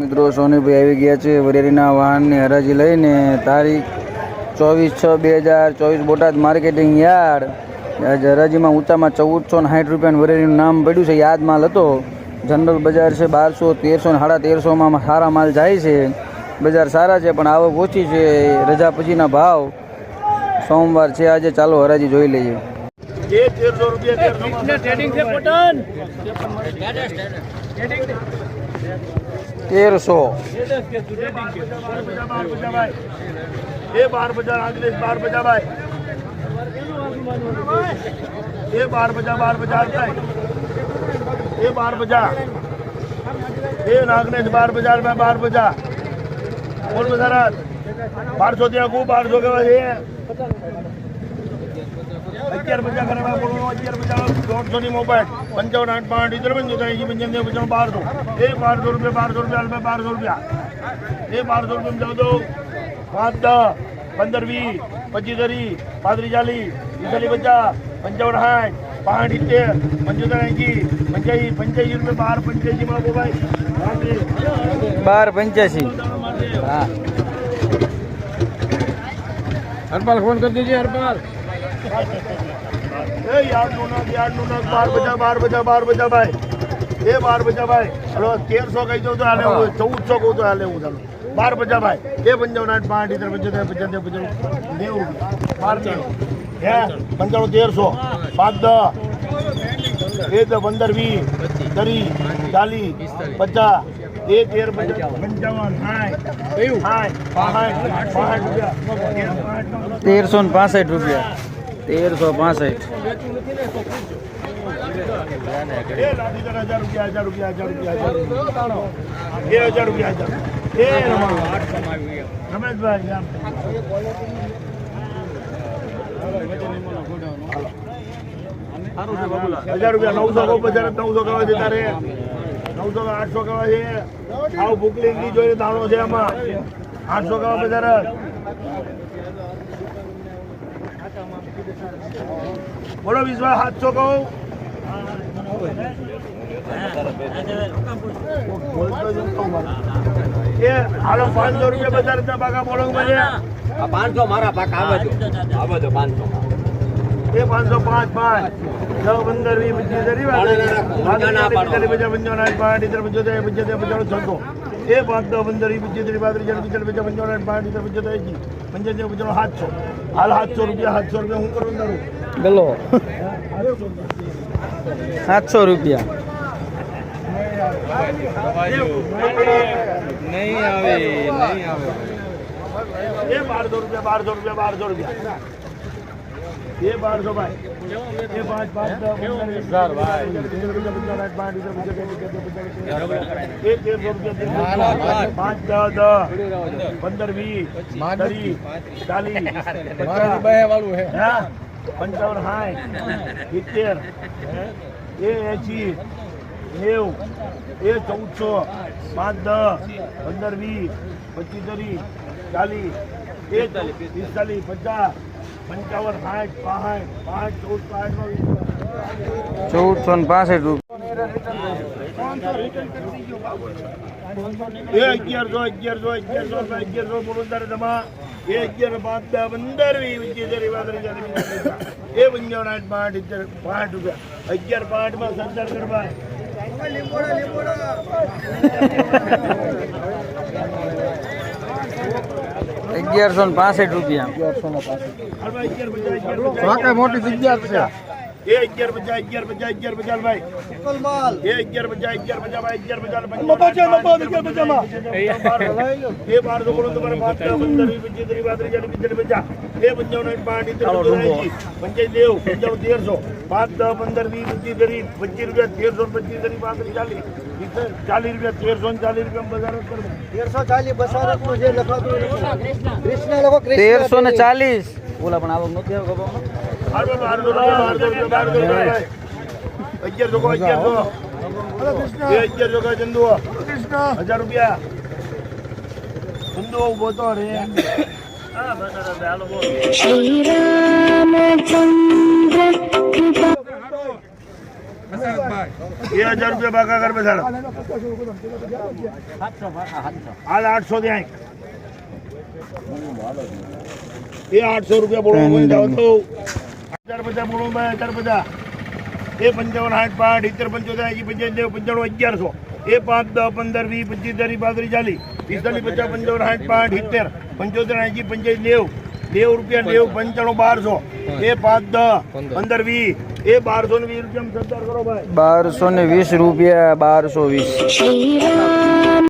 મિત્રો સોનીભાઈ આવી ગયા છે વરેરીના વાહનની હરાજી લઈને. તારીખ ચોવીસ છ બે હજાર ચોવીસ બોટાદ માર્કેટિંગ યાર્ડ. આજે હરાજીમાં ઊંચામાં ચૌદસો ને સાઠ રૂપિયાનું વરેરીનું નામ પડ્યું છે યાદ માલ હતો. જનરલ બજાર છે બારસો તેરસો ને સાડા તેરસોમાં સારા માલ જાય છે. બજાર સારા છે પણ આવક ઓછી છે રજા પછીના ભાવ. સોમવાર છે આજે ચાલો હરાજી જોઈ લઈએ. તેરસો રૂપિયા તેરસો. એ બાર બજાર આગલેશ, બાર બજા ભાઈ. એ બાર બજા બાર થાય એ બાર બજા એ નાગનેશ, બાર બજાર બાર બજા બોલ બજાર બારસો ત્યાં ખૂબ બારસો કેવા છે. અગિયાર બજા કરે બોલો અગિયાર બજા દોઢસો ની મોબાઈલ પંચાવન આઠ પાંચ ઇતર પંચો ત્યાંસી પંચાવન પંચાવન બારસો. એ બારસો રૂપિયા બારસો રૂપિયા હાલ બારસો રૂપિયા. એ બારસો રૂપિયા જાવ દો પાંચ દસ પંદર વીસ પચીસ ત્રીસ પાંત્રીસ ચાલીસ પિસ્તાલીસ પચાસ પંચાવન સાઠ પાંચ ઇત્તેર પંચોતેર એંસી પંચ્યાસી પંચ્યાસી રૂપિયા બાર પંચ્યાસી માં મોબાઈલ. બાર પંચ્યાસી. હા. હરપાલ ફોન કરી દેજે હરપાલ. એ યારનું નાક યારનું બાર બજા બાર બજા બાર બજા ભાઈ. એ બાર બજા ભાઈ. હલો તેરસો કહી દઉં તો હાલે હું ચૌદસો કહું તો હાલે હું ચાલો. બાર બજા ભાઈ. એ પંચાવન આઠ પાંચ ઇતર પંચોતેર પંચોતેર પંચાવન નેવું રૂપિયા બાર નેવું હે? પંચાણું તેરસો. પાંચ દસ. એ તો પંદર વીસ ત્રીસ ચાલીસ પચાસ. એ તેર પંચાવન તેરસો ને પાસઠ રૂપિયા. તેરસો પાસઠ. હજાર રૂપિયા રૂપિયા હજાર નવસો કરવા નવસો છે તારે નવસો આઠસો કરવા છે આવું ભૂખલી ની જોઈએ દાણો છે આમાં. આઠસો કરવા બજાર બોલો વિશ્વાસ સાતસો કહું એ હાલો પાંચસો રૂપિયા બજાર ના બાકા બોલો પાંચસો મારા પાક આવે આવે તો પાંચસો એ પાંચસો પાંચ પાંચ છ પંદર વીસ પચીસ પંચોતેર પંચોતેર પંચોતેર પંચોતેર છસો એ પાંચ દસ પંદર એ પચીસ ત્રીસ પાંત્રીસ ચાલીસ પિસ્તાલીસ પચાસ પંચાવન પાંચ ઇતર પંચોતેર એંસી પંચોતેર પંચાણું સાતસો હાલ સાતસો રૂપિયા સાતસો રૂપિયા હું કરું તારું? ગલો સાતસો રૂપિયા. નહીં આવે નહીં આવે. એ બારસો રૂપિયા બારસો રૂપિયા બારસો રૂપિયા. એ બારસો ભાઈ એ પાંચ પાંચ દસ પંદર વીસ સર, ભાઈ. પંદર પંદર પંદર આઠ પાંચ ઇતર પંચોતેર પંચોતેર પંચાણું એ તેરસો રૂપિયા પાંચ દસ દસ પંદર વીસ ત્રીસ ચાલીસ પચાસ વાળું હે હા પંચાવન સાઠ સિત્તેર એ એંશી નેવું એ ચૌદસો પાંચ દસ પંદર વીસ પચીસ ત્રીસ ચાલીસ એ પિસ્તાલીસ પચાસ પંચાવન સાઠ પાંઠ પાંચ ચૌદ પાંચ ચૌદસો ને પાસઠ રૂપિયા એ અગિયારસો અગિયારસો અગિયારસો અગિયારસો બોલોદાર જમા એ અગિયાર પાંચ દસ પંદર. એ પંચાવન આઠ પાંચ પાંચ રૂપિયા. અગિયાર પાંચમાં સંચાર કરવા અગિયારસો ને પાસઠ રૂપિયા. અગિયારસો ને વાંકે મોટી જગ્યા છે. એ અગિયાર પચાસ અગિયાર પચાસ અગિયાર પચાસ ભાઈ. એ અગિયાર પચાસ અગિયાર પચાસ ભાઈ અગિયાર પચાસ એ તમારે પચીસ ત્રીસ પાંત્રીસ ચાલીસ પિસ્તાલીસ પચાસ એ પંચાવન પાંચ ઇત્તેર પંચોતેર એંશી પંચાયત દેવ પંચાવન તેરસો. પાંચ દસ પંદર વીસ પચીસ ત્રીસ પચીસ રૂપિયા તેરસો ને પચીસ ત્રીસ પાંત્રીસ ચાલીસ. ચાલીસ રૂપિયા તેરસો ને ચાલીસ રૂપિયા બજાર તેરસો ચાલીસ બસો નું જે લખાતું કૃષ્ણ લોકો તેરસો ને ચાલીસ. બોલા પણ આવક નથી અગિયાર જોગો અગિયાર જો અગિયાર જોગો ચંદુ હજાર રૂપિયા ચંદુ ઊભો તો. રે શ્રી રામચંદ્ર બે હજાર રૂપિયા બાકા કર બેસાડો હાલ આઠસો થી આઠ એ આઠસો રૂપિયા બોલવા પચાસ બોલો ભાઈ હજાર પચાસ એ પંચાવન આઠ પાંચ ઇત્તેર પંચોતેર એસી પંચાવન પંચાણું અગિયારસો. એ પાંચ દસ પંદર વીસ પચીસ ત્રીસ પાંત્રીસ ચાલીસ. પિસ્તાલીસ પચાસ પંચાવન આઠ પાંચ ઇત્તેર પંચોતેર એસી પંચાયત નેવ. નેવ રૂપિયા નેવ પંચાણું બારસો. એ પાંચ દસ પંદર વીસ. એ બારસો ને વીસ રૂપિયા સરદાર કરો ભાઈ. બારસો ને વીસ રૂપિયા બારસો વીસ.